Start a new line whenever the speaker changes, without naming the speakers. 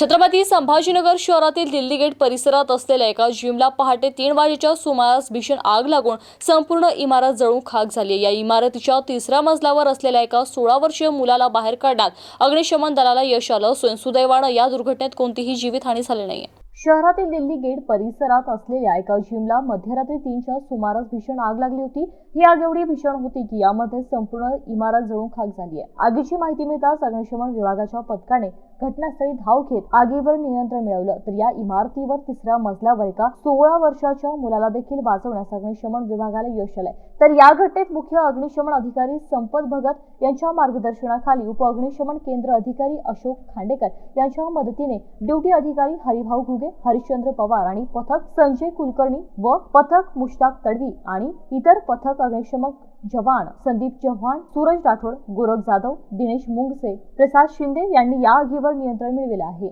छत्रपती संभाजीनगर शहरातील दिल्ली गेट परिसरात असलेल्या एका जिमला पहाटे तीन वाजेच्या सुमारास भीषण आग लागून संपूर्ण इमारत जळून खाक झाली या इमारतीच्या तिसऱ्या मजल्यावर असलेल्या एका सोळा वर्षीय मुलाला बाहेर काढण्यात अग्निशमन दलाला यश आलं असून सुदैवानं या दुर्घटनेत कोणतीही जीवितहानी झाली नाही शहरातील दिल्ली गेट परिसरात असलेल्या एका जिमला मध्यरात्री तीनच्या सुमारास भीषण आग लागली होती. ही आग एवढी भीषण होती की यामध्ये संपूर्ण इमारत जळून खाक झाली आहे. आगीची माहिती मिळताच अग्निशमन विभागाच्या पथकाने घटनास्थळी धाव घेत आगीवर नियंत्रण मिळवलं. तर या इमारतीवर तिसऱ्या मजल्यावर एका सोळा वर्षाच्या मुलाला देखील वाचवण्यास अग्निशमन विभागाला यश आलंय. तर या घटनेत मुख्य अग्निशमन अधिकारी संपत भगत यांच्या मार्गदर्शनाखाली उप अग्निशमन केंद्र अधिकारी अशोक खांडेकर यांच्या मदतीने ड्युटी अधिकारी हरिभाऊ घुगे हरिश्चंद्र पवार आणि पथक संजय कुलकर्णी व पथक मुश्ताक तडवी आणि इतर पथक अग्निशमक जवान संदीप चव्हाण सूरज राठोड गोरख जाधव दिनेश मुंगसे प्रसाद शिंदे यांनी या आगीवर नियंत्रण मिळविले आहे.